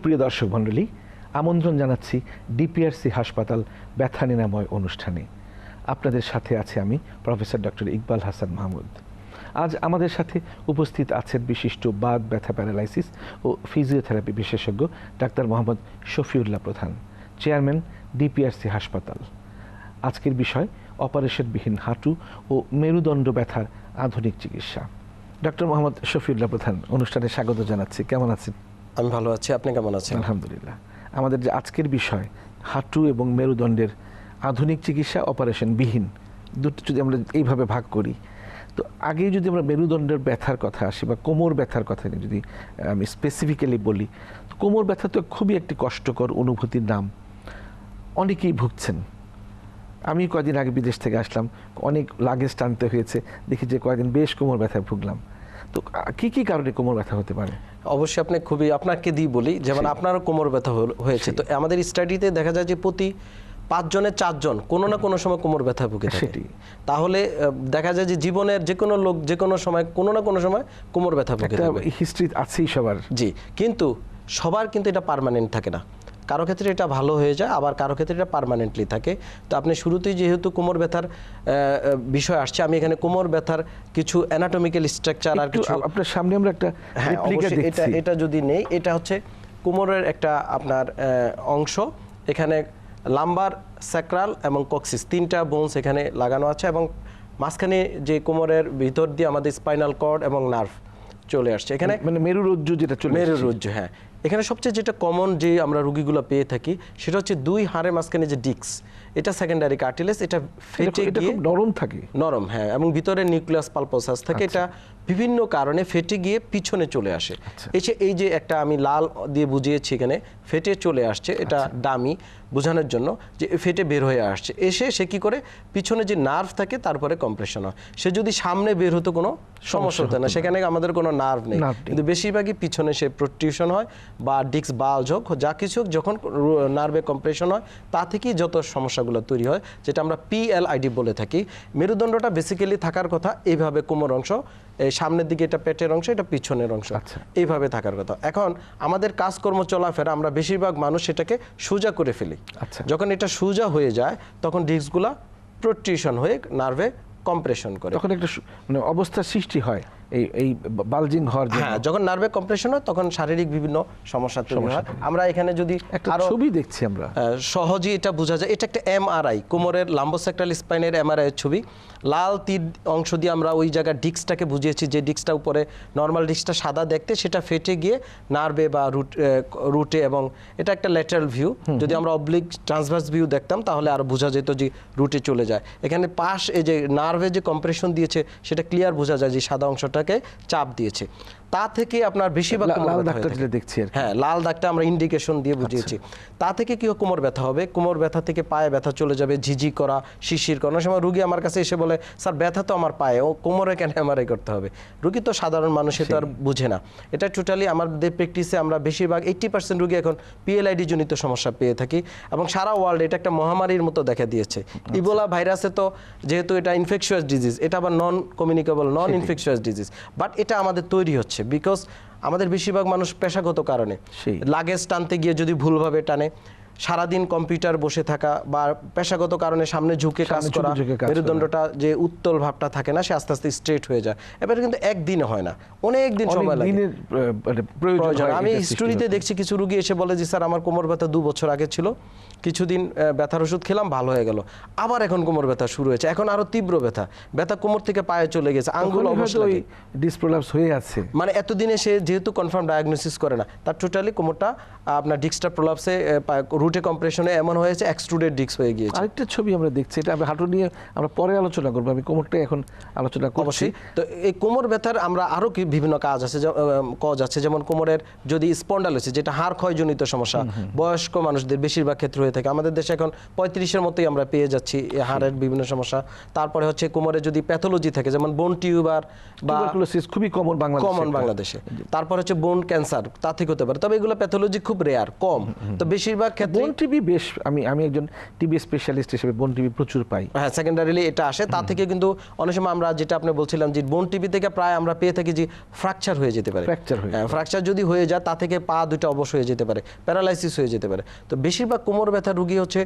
সুপ্রিয় দর্শক মণ্ডলী, আমন্ত্রণ জানাচ্ছি ডিপিআরসি হাসপাতাল ব্যথা নিরাময় অনুষ্ঠানে। আপনাদের সাথে আছে আমি প্রফেসর ডক্টর ইকবাল হাসান মাহমুদ। আজ আমাদের সাথে উপস্থিত আছেন বিশিষ্ট বাদ ব্যথা প্যারালাইসিস ও ফিজিওথেরাপি বিশেষজ্ঞ doctor Mohammad Shafiullah Pradhan, chairman DPRC হাসপাতাল। আজকের বিষয়, অপারেশনবিহীন হাঁটু ও মেরুদণ্ড ব্যথার আধুনিক চিকিৎসা। ডক্টর মোহাম্মদ শফিউল্লাহ প্রধান, অনুষ্ঠানে স্বাগত জানাচ্ছি। কেমন আছেন? আমি ভালো আছি, আপনি কেমন আছেন? আলহামদুলিল্লাহ। আমাদের যে আজকের বিষয়, হাঁটু এবং মেরুদণ্ডের আধুনিক চিকিৎসা অপারেশন বিহীন দুটো যদি আমরা এইভাবে ভাগ করি, তো আগে যদি আমরা মেরুদণ্ডের ব্যথার কথা আসি বা কোমর ব্যথার কথা যদি, আমি স্পেসিফিক্যালি বলি, তো কোমর ব্যথা তো খুবই একটি কষ্টকর অনুভূতির নাম। অনেকেই ভুগছেন। আমি কয়দিন আগে বিদেশ থেকে আসলাম, অনেক লাগেজ টানতে হয়েছে, দেখি যে কয়েকদিন বেশ কোমর ব্যথায় ভুগলাম। তো কি কি কারণে কোমর ব্যথা হতে পারে? অবশ্যই আপনি খুবই আপনাকে দিই বলি যেমন আপনারও কোমর ব্যথা হয়েছে। তো আমাদের স্টাডিতে দেখা যায় যে প্রতি পাঁচজনের চারজন কোনো না কোনো সময় কোমর ব্যথা ভুগে থাকে। সেটি। তাহলে দেখা যায় যে জীবনের যে কোনো লোক যে কোনো সময় কোনো না কোনো সময় কোমর ব্যথা ভুগে হিস্ট্রি আছেই সবার। জি কিন্তু সবার কিন্তু এটা পার্মানেন্ট থাকে না। কারও ক্ষেত্রে এটা ভালো হয়ে যায় আবার কারও ক্ষেত্রে এটা পার্মানেন্টলি থাকে। তো আপনি শুরুতেই যেহেতু কোমর ব্যথার বিষয় আসছে আমি এখানে কোমর ব্যথার কিছু অ্যানাটমিক্যাল স্ট্রাকচার আর কিছু আপনার সামনে আমরা একটা হ্যাঁ এটা এটা যদি নেই এটা হচ্ছে কোমরের একটা আপনার অংশ। এখানে লাম্বার স্যাক্রাল এবং কক্সিস তিনটা বোনস এখানে লাগানো আছে এবং মাঝখানে যে কোমরের ভিতর দিয়ে আমাদের স্পাইনাল কর্ড এবং নার্ভ চলে আসছে। এখানে মানে মেরুরজ্জু যেটা চলে মেরুরজ্জু হ্যাঁ। এখানে সবচেয়ে যেটা কমন যে আমরা রুগীগুলো পেয়ে থাকি সেটা হচ্ছে দুই হাড়ের মাঝখানে যে ডিক্স এটা সেকেন্ডারি কার্টিলেস এটা ফেটে গিয়ে নরম থাকে নরম হ্যাঁ এবং ভিতরে নিউক্লিয়াস পালপোসাস থাকে আচ্ছা। এটা বিভিন্ন কারণে ফেটে গিয়ে পিছনে চলে আসে। আচ্ছা। এসে এই যে একটা আমি লাল দিয়ে বুঝিয়েছি এখানে ফেটে চলে আসছে এটা দামি বোঝানোর জন্য যে ফেটে বের হয়ে আসছে। এসে সে কি করে? পিছনে যে নার্ভ থাকে তারপরে কম্প্রেশন হয়। সে যদি সামনে বের হতো কোনো সমস্যা হতো না। সেখানে আমাদের কোনো নার্ভ নেই। কিন্তু বেশিরভাগই পিছনে সে প্রোট্রিউশন হয় বা ডিক্স বাল্জ হোক যা কিছু হোক যখন নার্ভে কম্প্রেশন হয় তা থেকেই যত সমস্যাগুলো তৈরি হয় যেটা আমরা পিএলআইডি বলে থাকি। মেরুদণ্ডটা বেসিক্যালি থাকার কথা এইভাবে কোমর অংশ সামনের দিকে এটা পেটের অংশ এটা পিছনের অংশ। আচ্ছা। এইভাবে থাকার কথা। এখন আমাদের কাজকর্ম চলাফেরা আমরা বেশিরভাগ মানুষ সেটাকে সোজা করে ফেলি। আচ্ছা। যখন এটা সোজা হয়ে যায় তখন ডিস্কগুলা প্রোট্রিউশন হয়ে নার্ভে কম্প্রেশন করে। তখন একটা অবস্থা মানে অবস্থার সৃষ্টি হয়। এই এই বালজিং হওয়ার জন্য। হ্যাঁ যখন নার্ভে কম্প্রেশন হয় তখন শারীরিক বিভিন্ন সমস্যা তৈরি হয়। আমরা এখানে যদি একটা আরও ছবি দেখছি আমরা। সহজেই এটা বোঝা যায়। এটা একটা এমআরআই কোমরের লাম্বোসেক্টাল স্পাইনের এমআরআই এর ছবি। লাল তীর অংশ দিয়ে আমরা ওই জায়গার ডিস্কটাকে বুঝিয়েছি যে ডিস্কটা উপরে নর্মাল ডিস্কটা সাদা দেখতে সেটা ফেটে গিয়ে নার্ভে বা রুট রুটে এবং এটা একটা ল্যাটারাল ভিউ যদি আমরা অবলিক ট্রান্সভার্স ভিউ দেখতাম তাহলে আরও বোঝা যেত যে রুটে চলে যায়। এখানে পাশ এই যে নার্ভে যে কম্প্রেশন দিয়েছে সেটা ক্লিয়ার বোঝা যায় যে সাদা অংশটাকে চাপ দিয়েছে। তা থেকে আপনার বেশিরভাগ লাল। যেটা দেখছি হ্যাঁ লাল দাগটা আমরা ইন্ডিকেশন দিয়ে বুঝিয়েছি। তা থেকে কি কোমর ব্যথা হবে? কোমর ব্যথা থেকে পায়ে ব্যথা চলে যাবে ঝিঝি করা শিশির করা। অনেক সময় রুগী আমার কাছে এসে বলে স্যার ব্যথা তো আমার পায়ে ও কোমরে কেন এমআরআই করতে হবে? রুগী তো সাধারণ মানুষে তো আর বুঝে না। এটা টোটালি আমাদের প্র্যাকটিসে আমরা বেশিরভাগ এইট্টি পার্সেন্ট রুগী এখন পিএলআইডি জনিত সমস্যা পেয়ে থাকি এবং সারা ওয়ার্ল্ড এটা একটা মহামারীর মতো দেখা দিয়েছে। ইবোলা ভাইরাসে তো যেহেতু এটা ইনফেকশিয়াস ডিজিজ এটা আবার non communicable non infectious disease but এটা আমাদের তৈরি হচ্ছে বিকজ আমাদের বেশিরভাগ মানুষ পেশাগত কারণে সেই। লাগেজ টানতে গিয়ে যদি ভুলভাবে টানে সারাদিন কম্পিউটার বসে থাকা বা পেশাগত কারণে সামনে ঝুঁকে কাজ করা। মেরুদণ্ডটা যে উত্তল ভাবটা থাকে না সে আস্তে আস্তে স্ট্রেট হয়ে যায়। এবারে কিন্তু একদিনে হয় না অনেক দিন সময় লাগে। দিনের মানে প্রয়োজন আমি এটা স্টোরিতে দেখছি কিছু রুগী এসে বলে যে স্যার আমার কোমর ব্যথা দু বছর আগে ছিল। কিছুদিন ব্যথার ওষুধ খেলাম ভালো হয়ে গেল। আবার এখন কোমর ব্যথা শুরু হয়েছে। এখন আরও তীব্র ব্যথা। ব্যথা কোমর থেকে পায়ে চলে গেছে। আঙ্গুল তখনই অবশ্য ওই ডিসপ্রোলাপস হয়ে আছে। মানে এতদিনে সে যেহেতু কনফার্ম ডায়াগনোসিস করে না তার টোটালি কোমরটা আপনার ডিস্কটা প্রলাপসে রুটে কম্প্রেশনে এমন হয়েছে এক্সট্রুডেড ডিস্ক হয়ে গিয়েছে। আরেকটা ছবি আমরা দেখছি এটা আমি হাঁটু নিয়ে আমরা পরে আলোচনা করব আমি কোমরটা এখন আলোচনা করছি। তো এই কোমর ব্যথার আমরা আরও কি বিভিন্ন কাজ আছে কজ আছে যেমন কোমরের যদি স্পন্ডালোসিস যেটা হাড় ক্ষয়জনিত সমস্যা বয়স্ক মানুষদের বেশিরভাগ ক্ষেত্রে হয়ে থাকে। আমাদের দেশে এখন পঁয়ত্রিশের মতোই আমরা পেয়ে যাচ্ছি এই হাড়ের বিভিন্ন সমস্যা। তারপরে হচ্ছে কোমরে যদি প্যাথোলজি থাকে যেমন বোন টিউবার বা খুবই কমন বাংলাদেশে। কমন বাংলাদেশে। তারপর হচ্ছে বোন ক্যান্সার তা থেকে হতে পারে। তবে এগুলো প্যাথোলজি খুব রেয়ার কম। তো বেশিরভাগ ক্ষেত্রে বোন টিবি বেশ আমি আমি একজন টিবি স্পেশালিস্ট হিসেবে বোন টিবি প্রচুর পাই। হ্যাঁ সেকেন্ডারিলি এটা আসে। তা থেকে কিন্তু অনেক সময় আমরা যেটা আপনি বলছিলাম যে বোন টিভি থেকে প্রায় আমরা পেয়ে থাকি যে ফ্র্যাকচার হয়ে যেতে পারে। হয়ে হ্যাঁ ফ্র্যাকচার যদি হয়ে যায় তা থেকে পা দুটো অবশ হয়ে যেতে পারে প্যারালাইসিস হয়ে যেতে পারে। তো বেশিরভাগ কোমর ব্যথা রুগী হচ্ছে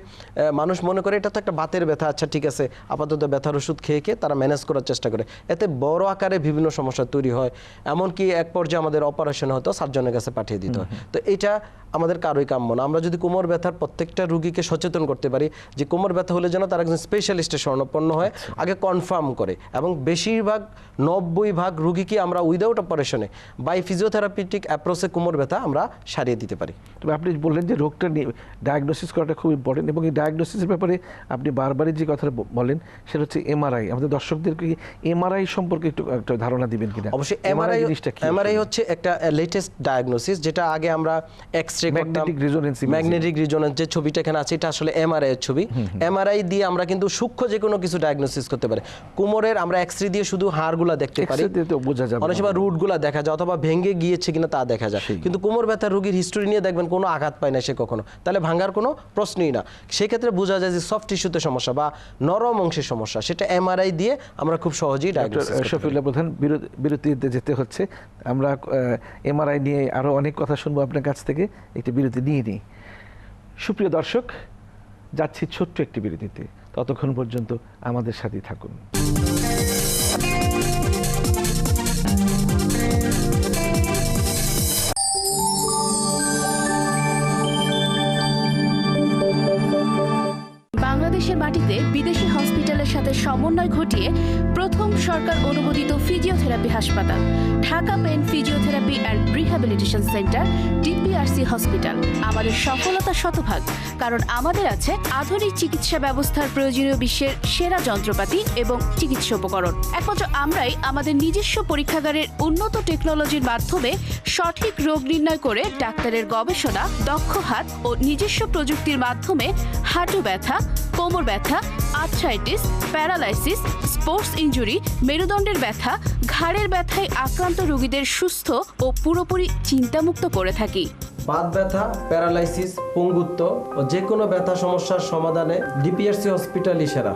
মানুষ মনে করে এটা তো একটা বাতের ব্যথা আচ্ছা ঠিক আছে আপাতত ব্যথার ওষুধ খেয়ে খেয়ে তারা ম্যানেজ করার চেষ্টা করে। এতে বড় আকারে বিভিন্ন সমস্যা তৈরি হয়। এমনকি এক পর্যায়ে আমাদের অপারেশন হতো সার্জনের কাছে পাঠিয়ে দিতে। হয় তো এটা আমাদের কারোই কাম্য না। আমরা যদি কোমর ব্যথার প্রত্যেকটা রুগীকে সচেতন করতে পারি যে কোমর ব্যথা হলে যেন তারা একজন স্পেশালিস্টের স্বর্ণপন্ন হয় আগে কনফার্ম করে এবং বেশিরভাগ নব্বই ভাগ রুগীকে আমরা উইদাউট অপারেশনে বাই ফিজিওথেরাপিটিক অ্যাপ্রোচে কোমর ব্যথা আমরা সারিয়ে দিতে পারি। তবে আপনি বললেন যে রোগটা নিয়ে ডায়াগনোসিস করাটা খুব ইম্পর্টেন্ট এবং এই ডায়াগনোসিসের ব্যাপারে আপনি বারবারই যে কথাটা বলেন সেটা হচ্ছে এমআরআই আমাদের দর্শকদেরকে এমআরআই সম্পর্কে একটু একটা ধারণা দিবেন কিনা? অবশ্যই এমআরআই জিনিসটা কি এমআরআই হচ্ছে একটা লেটেস্ট ডায়াগনোসিস যেটা আগে আমরা এক্স রে করতাম। Magnetic ম্যাগনেটিক রিজোনেন্স যে ছবিটা এখানে আছে এটা আসলে এমআরআই এর ছবি। এমআরআই দিয়ে আমরা কিন্তু সূক্ষ্ম যে কোনো কিছু ডায়াগনোসিস করতে পারি। কোমরের আমরা এক্স রে দিয়ে শুধু হাড়গুলা দেখতে পারি। বোঝা যাবে অনেক। সময় রুটগুলা দেখা যায় অথবা ভেঙে গিয়েছে কিনা তা দেখা যায়। কিন্তু কোমর ব্যথার রোগীর হিস্টোরি নিয়ে দেখবেন কোনো আঘাত পায় না সে কখনো। তাহলে ভাঙার কোনো প্রশ্নই না। সেক্ষেত্রে বোঝা যায় যে সফট টিস্যুতে সমস্যা বা নরম অংশের সমস্যা সেটা এমআরআই দিয়ে আমরা খুব সহজেই ডায়াগনোসিস শফিউল্লাহ প্রধান বিরতি- বিরতিতে যেতে হচ্ছে। আমরা এমআরআই নিয়ে আরও অনেক কথা শুনব আপনার কাছ থেকে। একটি বিরতি নিয়ে নিই। সুপ্রিয় দর্শক, যাচ্ছি ছোট্ট একটি বিরতিতে। ততক্ষণ পর্যন্ত আমাদের সাথেই থাকুন। বাংলাদেশের মাটিতে বিদেশি হসপিটালের সাথে সমন্বয় ঘটিয়ে প্রথম সরকার অনুমোদিত ফিজিওথেরাপি হাসপাতাল, Dhaka pain physiotherapy and rehabilitation centre DPRC hospital আমাদের সফলতা শতভাগ, কারণ আমাদের আছে আধুনিক চিকিৎসা ব্যবস্থার প্রয়োজনীয় বিশ্বের সেরা যন্ত্রপাতি এবং চিকিৎসা উপকরণ। একমাত্র আমরাই আমাদের নিজস্ব পরীক্ষাগারের উন্নত টেকনোলজির মাধ্যমে সঠিক রোগ নির্ণয় করে ডাক্তারের গবেষণা, দক্ষ হাত ও নিজস্ব প্রযুক্তির মাধ্যমে হাঁটু ব্যথা, কোমর ব্যথা আর্থ্রাইটিস প্যারালাইসিস স্পোর্টস ইনজুরি মেরুদণ্ডের ব্যথা ঘাড়ের ব্যথায় আক্রান্ত রোগীদের সুস্থ ও পুরোপুরি চিন্তামুক্ত করে থাকি। বাত ব্যথা প্যারালাইসিস পঙ্গুত্ব ও যে কোনো ব্যথা সমস্যার সমাধানে ডিপিআরসি হসপিটালই সেরা।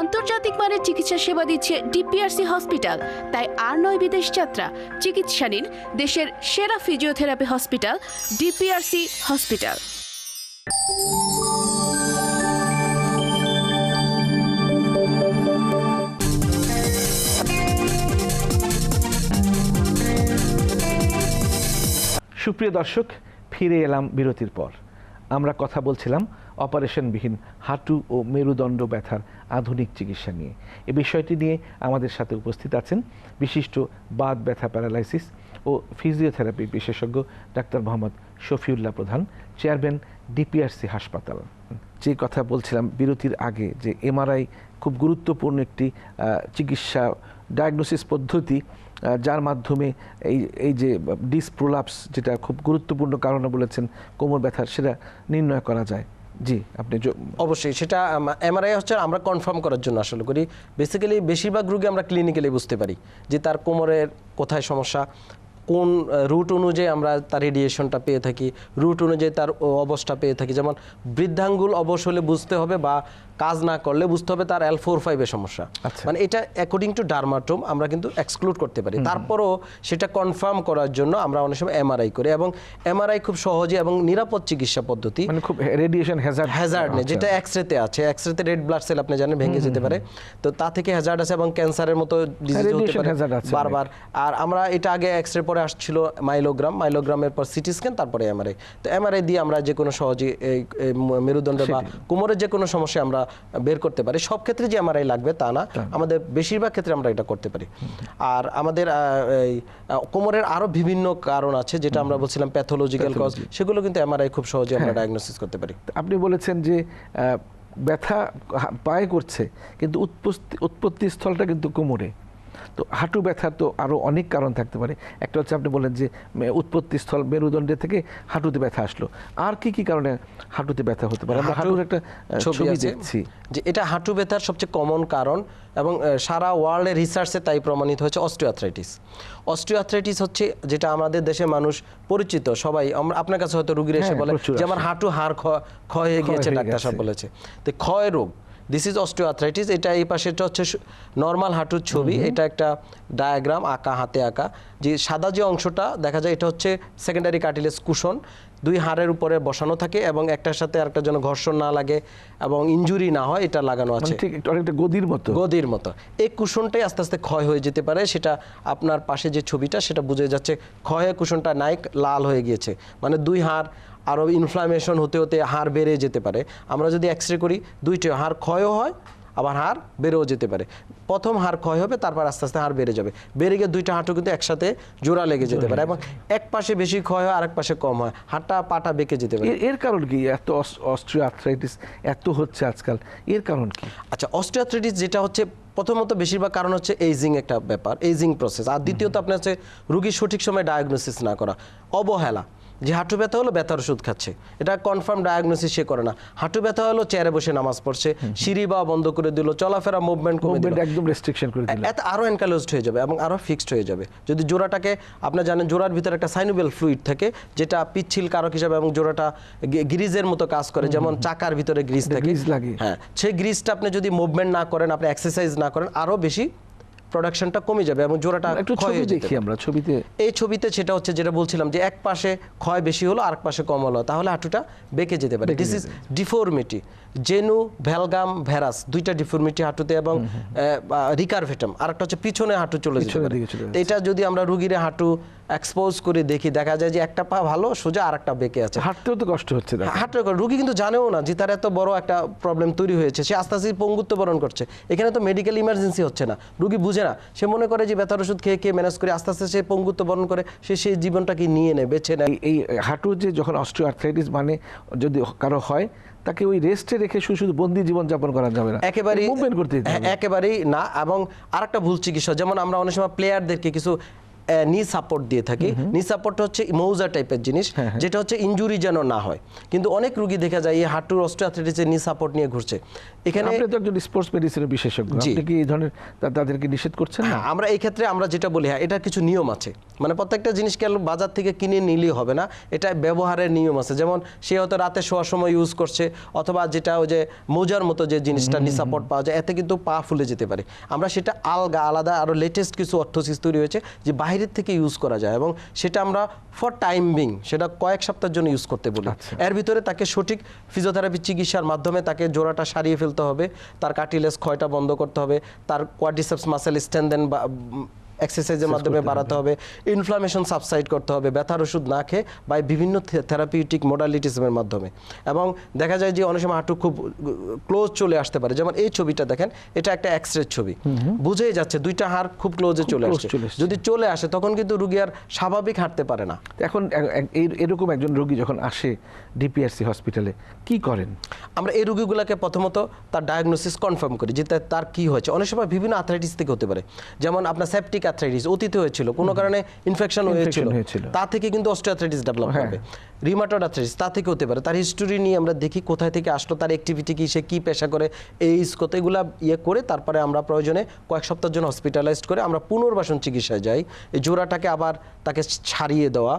আন্তর্জাতিক মানের চিকিৎসা সেবা দিচ্ছে ডিপিআরসি হসপিটাল। তাই আর নয় বিদেশ যাত্রা। চিকিৎসা নিন দেশের সেরা ফিজিওথেরাপি হসপিটাল ডিপিআরসি হসপিটাল। সুপ্রিয় দর্শক, ফিরে এলাম বিরতির পর। আমরা কথা বলছিলাম অপারেশনবিহীন হাঁটু ও মেরুদণ্ড ব্যথার আধুনিক চিকিৎসা নিয়ে। এ বিষয়টি নিয়ে আমাদের সাথে উপস্থিত আছেন বিশিষ্ট বাদ ব্যথা প্যারালাইসিস ও ফিজিওথেরাপি বিশেষজ্ঞ ডাক্তার মোহাম্মদ শফিউল্লাহ প্রধান, চেয়ারম্যান ডিপিআরসি হাসপাতাল। যে কথা বলছিলাম বিরতির আগে যে এমআরআই খুব গুরুত্বপূর্ণ একটি চিকিৎসা ডায়াগনোসিস পদ্ধতি যার মাধ্যমে এই এই যে ডিসপ্রোলাপস যেটা খুব গুরুত্বপূর্ণ কারণে বলেছেন, কোমর ব্যথার সেটা নির্ণয় করা যায়। জি, আপনি অবশ্যই, সেটা এমআরআই হচ্ছে আমরা কনফার্ম করার জন্য আসলে করি। বেসিক্যালি বেশিরভাগ রোগী আমরা ক্লিনিক্যালি বুঝতে পারি যে তার কোমরের কোথায় সমস্যা, কোন রুট অনুযায়ী আমরা তার রেডিয়েশনটা পেয়ে থাকি রুট অনুযায়ী তার অবস্থা পেয়ে থাকি। যেমন বৃদ্ধাঙ্গুল অবশ হলে বুঝতে হবে বা কাজ না করলে বুঝতে হবে তার এল ফোর ফাইভের সমস্যা। আচ্ছা। মানে এটা অ্যাকর্ডিং টু ডার্মাটোম আমরা কিন্তু এক্সক্লুড করতে পারি। তারপরও সেটা কনফার্ম করার জন্য আমরা অনেক সময় এমআরআই করি এবং এমআরআই খুব সহজে এবং নিরাপদ চিকিৎসা পদ্ধতি মানে খুব রেডিয়েশন হ্যাজার্ড হ্যাজার্ড নেই যেটা এক্সরেতে আছে। এক্সরেতে রেড ব্লাড সেল আপনি জানেন ভেঙে যেতে পারে। তো তা থেকে হ্যাজার্ড আছে এবং ক্যান্সারের মতো ডিজিজ হতে পারে বারবার। আর আমরা এটা আগে এক্সরে পরে আসছিল মাইলোগ্রাম। মাইলোগ্রামের পর সিটি স্ক্যান তারপরে এমআরআই তো এমআরআই দিয়ে আমরা যে কোনো সহজে মেরুদণ্ড বা কোমরের যে কোনো সমস্যা আমরা বের করতে পারি। সব ক্ষেত্রে যে এমআরআই লাগবে তা না। আমাদের বেশিরভাগ ক্ষেত্রে আমরা এটা করতে পারি। আর আমাদের কোমরের আরও বিভিন্ন কারণ আছে যেটা আমরা বলছিলাম প্যাথোলজিক্যাল কজ। সেগুলো কিন্তু এমআরআই খুব সহজে আমরা ডায়াগনোসিস করতে পারি। আপনি বলেছেন যে আহ, ব্যথা পায়ে করছে কিন্তু উৎপত্তি উৎপত্তিস্থলটা কিন্তু কোমরে। তো হাঁটু ব্যথার তো আরও অনেক কারণ থাকতে পারে। একটা হচ্ছে আপনি বলেন যে উৎপত্তিস্থল মেরুদণ্ডে থেকে হাঁটুতে ব্যথা আসলো। আর কি কি কারণে হাঁটুতে ব্যথা হতে পারে? আমরা হাঁটুর একটা ছবি দেখছি। যে এটা হাঁটু ব্যথার সবচেয়ে কমন কারণ এবং সারা ওয়ার্ল্ডের রিসার্চে তাই প্রমাণিত হয়েছে অস্টিওআথ্রাইটিস অস্টিওআথ্রাইটিস হচ্ছে যেটা আমাদের দেশে মানুষ পরিচিত সবাই আমরা আপনার কাছে হয়তো রুগীর এসে হ্যাঁ, বলে যে আমার হাঁটু হাড় ক্ষয় হয়ে গিয়েছে ডাক্তার সাহেব বলেছে। তো ক্ষয় রোগ দিস ইজ অস্টিওআথ্রাইটিস এটা এই পাশেটা হচ্ছে নর্মাল হাঁটুর ছবি। এটা একটা ডায়াগ্রাম আঁকা হাতে আঁকা। যে সাদা যে অংশটা দেখা যায় এটা হচ্ছে সেকেন্ডারি কার্টিলেজ কুশন দুই হাড়ের উপরে বসানো থাকে এবং একটার সাথে আরেকটার জন্য ঘর্ষণ না লাগে এবং ইনজুরি না হয় এটা লাগানো মানে আছে। ঠিক অনেকটা গদির মতো। গদির মতো। এই কুশনটাই আস্তে আস্তে ক্ষয় হয়ে যেতে পারে। সেটা আপনার পাশে যে ছবিটা সেটা বুঝে যাচ্ছে ক্ষয় কুশনটা নাই লাল হয়ে গিয়েছে। মানে দুই হাড় আরও ইনফ্লামেশন হতে হতে হাড় বেড়ে যেতে পারে। আমরা যদি এক্স রে করি দুইটি হাড় ক্ষয়ও হয় আবার হাড় বেড়েও যেতে পারে। প্রথম হাড় ক্ষয় হবে তারপর আস্তে আস্তে হাড় বেড়ে যাবে। বেড়ে গিয়ে দুইটা হাঁটু কিন্তু একসাথে জোড়া লেগে যেতে পারে এবং এক পাশে বেশি ক্ষয় হয় আরেক পাশে কম হয়। হাড়টা পাটা বেঁকে যেতে পারে। এর- কারণ কি? এত অস্ট্রিও আর্থ্রাইটিস এত হচ্ছে আজকাল। এর কারণ কি? আচ্ছা অস্টিওআর্থ্রাইটিস যেটা হচ্ছে প্রথমত বেশিরভাগ কারণ হচ্ছে এইজিং একটা ব্যাপার এইজিং প্রসেস আর দ্বিতীয়ত আপনার হচ্ছে রুগীর সঠিক সময় ডায়াগনোসিস না করা। অবহেলা। যে হাঁটু ব্যথা হলো ব্যথার ওষুধ খাচ্ছে। এটা কনফার্ম ডায়াগনোসিস সে করে না। হাঁটু ব্যথা হলো চেয়ারে বসে নামাজ পড়ছে সিঁড়ি বা বন্ধ করে দিল চলাফেরা মুভমেন্ট কমে দিল। একদম রেস্ট্রিকশন করে দিল। এত আরও এনকালোজড হয়ে যাবে এবং আরও ফিক্সড হয়ে যাবে। যদি জোড়াটাকে আপনার জানেন জোড়ার ভিতরে একটা সাইনুবেল ফ্লুইড থাকে যেটা পিচ্ছিল কারক হিসাবে এবং জোড়াটা গ্রিজের মতো কাজ করে যেমন চাকার ভিতরে গ্রিজ থাকে। গ্রিজ লাগে। হ্যাঁ সেই গ্রিজটা আপনি যদি মুভমেন্ট না করেন আপনি এক্সারসাইজ না করেন আরও বেশি প্রোডাকশনটা কমে যাবে এবং জোড়াটা একটু ছবি দেখি আমরা ছবিতে। এই ছবিতে সেটা হচ্ছে যেটা বলছিলাম যে এক পাশে ক্ষয় বেশি হলো আর এক পাশে কম হলো। তাহলে হাঁটুটা বেঁকে যেতে পারে। This is deformity genu valgum varus দুইটা ডিফর্মিটি হাঁটুতে এবং রিকারভেটাম আর একটা হচ্ছে পিছনে হাঁটু চলে যেতে পারে। এটা যদি আমরা রুগীর হাঁটু এক্সপোজ করে দেখি দেখা যায় যে একটা পা ভালো সোজা আর একটা বেঁকে আছে। হাঁটতেও তো কষ্ট হচ্ছে দেখো। হাঁটতে রুগী কিন্তু জানেও না যে তার এত বড় একটা প্রবলেম তৈরি হয়েছে। সে আস্তে আস্তে পঙ্গুত্ব বরণ করছে। এখানে তো মেডিকেল ইমার্জেন্সি হচ্ছে না। রুগী বুঝে না সে মনে করে যে ব্যথার ওষুধ খেয়ে খেয়ে ম্যানেজ করে আস্তে আস্তে সে পঙ্গুত্ব বরণ করে সে সেই জীবনটাকে নিয়ে নেয় বেছে নেয়। এই- হাঁটু যে যখন অস্ট্রিও আর্থ্রাইটিস মানে যদি কারও হয় তাকে ওই রেস্টে রেখে শুধু শুধু বন্দি জীবন যাপন করা যাবে না। একেবারেই মুভমেন্ট করতে হ্যাঁ। একেবারেই না এবং আরেকটা ভুল চিকিৎসা যেমন আমরা অনেক সময় প্লেয়ারদেরকে কিছু নি সাপোর্ট দিয়ে থাকি। নি সাপোর্ট হচ্ছে মৌজা টাইপের জিনিস হ্যাঁ, যেটা হচ্ছে ইনজুরি যেন না হয়। কিন্তু অনেক রুগী দেখা যায় এই হাঁটুর অস্ট্রিওআর্থ্রাইটিসের নি সাপোর্ট নিয়ে ঘুরছে। এখানে আপনি তো একজন স্পোর্টস মেডিসিনের বিশেষজ্ঞ। আপনি কি এই ধরনের তাদেরকে নিষেধ করছেন না? হ্যাঁ, আমরা এই ক্ষেত্রে আমরা যেটা বলি হ্যাঁ এটার কিছু নিয়ম আছে। মানে প্রত্যেকটা জিনিসকে আর বাজার থেকে কিনে নিলেই হবে না। এটা ব্যবহারের নিয়ম আছে। যেমন সে হয়তো রাতে শোয়ার সময় ইউজ করছে অথবা যেটা ওই যে মোজার মতো যে জিনিসটা নিসাপট পাওয়া যায় এতে কিন্তু পা ফুলে যেতে পারে। আমরা সেটা আলগা আলাদা আরও লেটেস্ট কিছু অর্থোসিস তৈরি হয়েছে যে বাইরের থেকে ইউজ করা যায় এবং সেটা আমরা ফর টাইম বিং সেটা কয়েক সপ্তাহের জন্য ইউজ করতে বলি আচ্ছা। এর ভিতরে তাকে সঠিক ফিজিওথেরাপি চিকিৎসার মাধ্যমে তাকে জোড়াটা সারিয়ে ফেলতে হবে তার কাটিলেস ক্ষয়টা বন্ধ করতে হবে তার কোয়াডিসেপস মাসেল স্ট্যান্ডেন বা এক্সারসাইজের মাধ্যমে বাড়াতে হবে। ইনফ্লামেশন সাবসাইড করতে হবে ব্যথার ওষুধ না খেয়ে বা বিভিন্ন থেরাপিউটিক মোডালিটিসমের মাধ্যমে। এবং দেখা যায় যে অনেক সময় হাঁটু খুব ক্লোজ চলে আসতে পারে। যেমন এই ছবিটা দেখেন এটা একটা এক্স রে ছবি বুঝেই যাচ্ছে দুইটা হাড় খুব ক্লোজে চলে আসছে। যদি চলে আসে তখন কিন্তু রুগী আর স্বাভাবিক হাঁটতে পারে না। এখন এরকম একজন রোগী যখন আসে ডিপিআরসি হসপিটালে কি করেন? আমরা এই রোগীগুলোকে প্রথমত তার ডায়াগনোসিস কনফার্ম করি যে তার- তার কি হয়েছে। অনেক সময় বিভিন্ন আর্থ্রাইটিস থেকে হতে পারে। যেমন আপনার সেপটিক আর্থ্রাইটিস অতীতে হয়েছিল। কোনো কারণে ইনফেকশন হয়েছিল। তা থেকে কিন্তু অস্টিওআর্থ্রাইটিস ডেভেলপ হ্যাঁ। হবে। রিমাটয়েড আর্থ্রাইটিস তা থেকে হতে পারে। তার হিস্টোরি নিয়ে আমরা দেখি কোথায় থেকে আসলো তার অ্যাক্টিভিটি কি সে কি পেশা করে এইজ কত এগুলা ইয়ে করে তারপরে আমরা প্রয়োজনে কয়েক সপ্তাহের জন্য হসপিটালাইজড করে আমরা পুনর্বাসন চিকিৎসায় যাই। এই জোড়াটাকে আবার তাকে ছাড়িয়ে দেওয়া।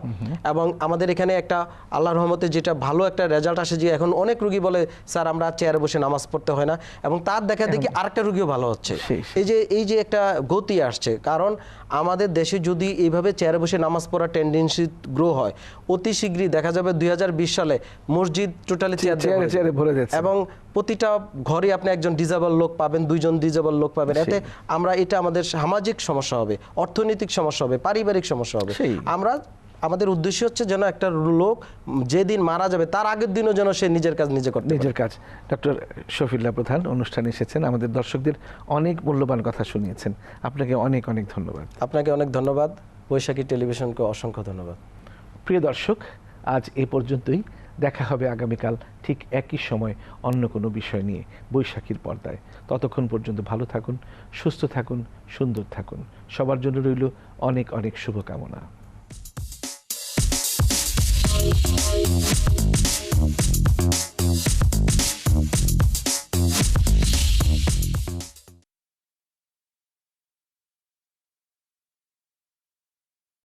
এবং আমাদের এখানে একটা আল্লাহ রহমতে যেটা ভালো একটা রেজাল্ট আসে যে এখন অনেক রুগী বলে স্যার আমরা চেয়ারে বসে নামাজ পড়তে হয় না। এবং তার দেখা দেখি আরেকটা রুগীও ভালো হচ্ছে। এই যে এই যে একটা গতি আসছে কারণ আমাদের দেশে যদি এইভাবে চেয়ারে বসে নামাজ পড়ার টেন্ডেন্সি গ্রো হয় অতি শীঘ্রই দেখা যাবে দুই হাজার বিশ সালে মসজিদ টোটালি চেয়ারে চেয়ারে ভরে যাচ্ছে। এবং প্রতিটা ঘরে আপনি একজন ডিজাবল লোক পাবেন দুইজন ডিজাবল লোক পাবেন। এতে আমরা এটা আমাদের সামাজিক সমস্যা হবে অর্থনৈতিক সমস্যা হবে পারিবারিক সমস্যা হবে। আমরা আমাদের উদ্দেশ্য হচ্ছে যেন একটা লোক যেদিন মারা যাবে তার আগের দিনও যেন সে নিজের কাজ নিজে করতে নিজের কাজ। ডক্টর শফিল্লা প্রধান অনুষ্ঠানে এসেছেন আমাদের দর্শকদের অনেক মূল্যবান কথা শুনিয়েছেন। আপনাকে অনেক অনেক ধন্যবাদ। আপনাকে অনেক ধন্যবাদ। বৈশাখী টেলিভিশনকে অসংখ্য ধন্যবাদ। প্রিয় দর্শক আজ এ পর্যন্তই। দেখা হবে আগামীকাল ঠিক একই সময় অন্য কোনো বিষয় নিয়ে বৈশাখীর পর্দায়। ততক্ষণ পর্যন্ত ভালো থাকুন সুস্থ থাকুন সুন্দর থাকুন। সবার জন্য রইল অনেক অনেক শুভকামনা। Thank you.